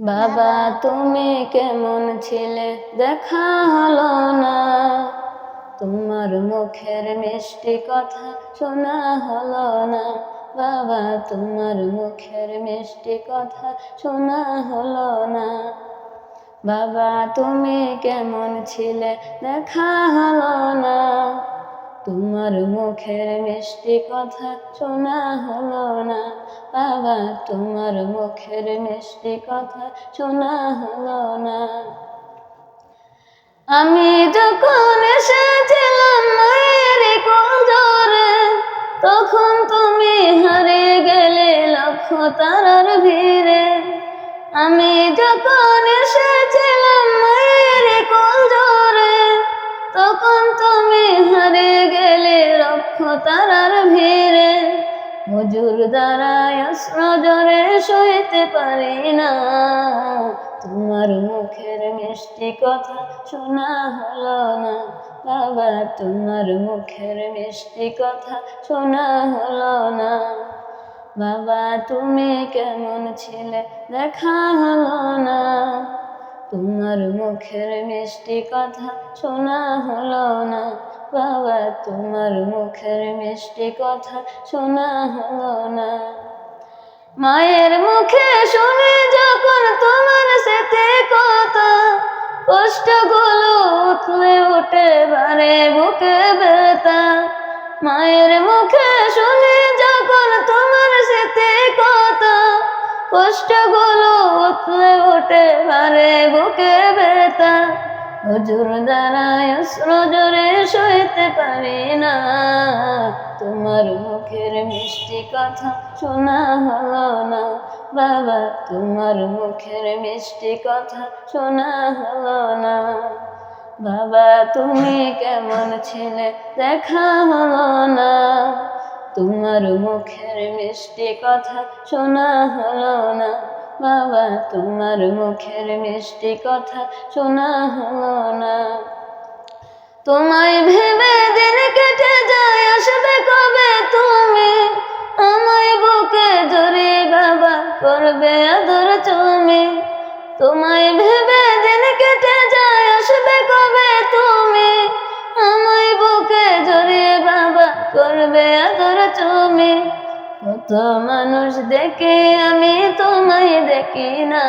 বাবা, তুমি কেমন ছিলে? দেখা হলো না। তোমার মুখের মিষ্টি কথা শোনা হলো না। বাবা, তোমার মুখের মিষ্টি কথা শোনা হলো না। বাবা, তুমি কেমন ছিলে? দেখা হলো না। তোমার মুখের মিষ্টি কথা শোনা হলো বাবা, তোমার মুখের মিষ্টি কথা শোনা হলো না। আমি যখন এসেছিলাম মায়ের কোজরে, তখন তুমি হারিয়ে গেলে লক্ষ তারার ভিড়ে। আমি যখন এসেছিলাম মায়ের কোজরে, তখন তুমি হারিয়ে গেলে লক্ষ তারার ভিড়ে। হুজুর দ্বারায় অস্ত্রজরে সইতে পারি না। তোমার মুখের মিষ্টি কথা শোনা হলো না। বাবা তোমার মুখের মিষ্টি কথা শোনা হলো না। বাবা, তুমি কেমন ছিলে? দেখা হলো না। তোমার মুখের মিষ্টি কথা শোনা হলো না। বাবা, তোমার মুখের মিষ্টি কথা শোনা হলো না। মায়ের মুখে শুনে যখন তোমার সাথে কথা কষ্টগুলো উঠলে উঠে বারে বুকে বেতা মায়ের মুখে শুনে যখন তোমার সাথে কথা কষ্টগুলো উঠলে উঠে বারে বুকে ব্যথা। হুজুর দ্বারায় জোরে সইতে পারি না। তোমার মুখের মিষ্টি কথা শোনা হলো না। বাবা, তোমার মুখের মিষ্টি কথা শোনা হলো না। বাবা, তুমি কেমন ছিলে? দেখা হলো না। তোমার মুখের মিষ্টি কথা শোনা হলো না। বাবা, তোমার মুখের মিষ্টি কথা শোনা হলো না। তোমায় ভেবে দিন কেটে যায়, আসবে কবে তুমি? আমায় বুকে জড়িয়ে বাবা করবে আদর তুমি। তোমায় ভেবে দিন কেটে যায়, আসবে কবে তুমি? করবে আদর তুমি? কত মানুষ দেখে আমি তোমায় দেখি না।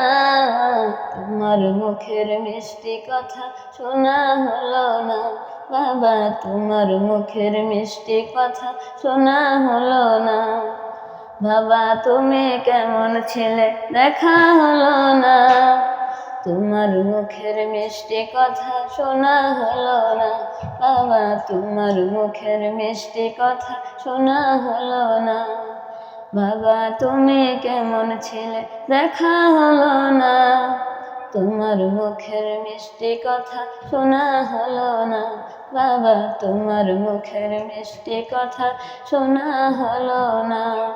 তোমার মুখের মিষ্টি কথা শোনা হলো না। বাবা, তোমার মুখের মিষ্টি কথা শোনা হলো না। বাবা, তুমি কেমন ছিলে? দেখা হলো না। তোমার মুখের মিষ্টি কথা শোনা হলো না। বাবা, তোমার মুখের মিষ্টি কথা শোনা হলো না। বাবা, তুমি কেমন ছিলে? দেখা হলো না। তোমার মুখের মিষ্টি কথা শোনা হলো না। বাবা, তোমার মুখের মিষ্টি কথা শোনা হলো না।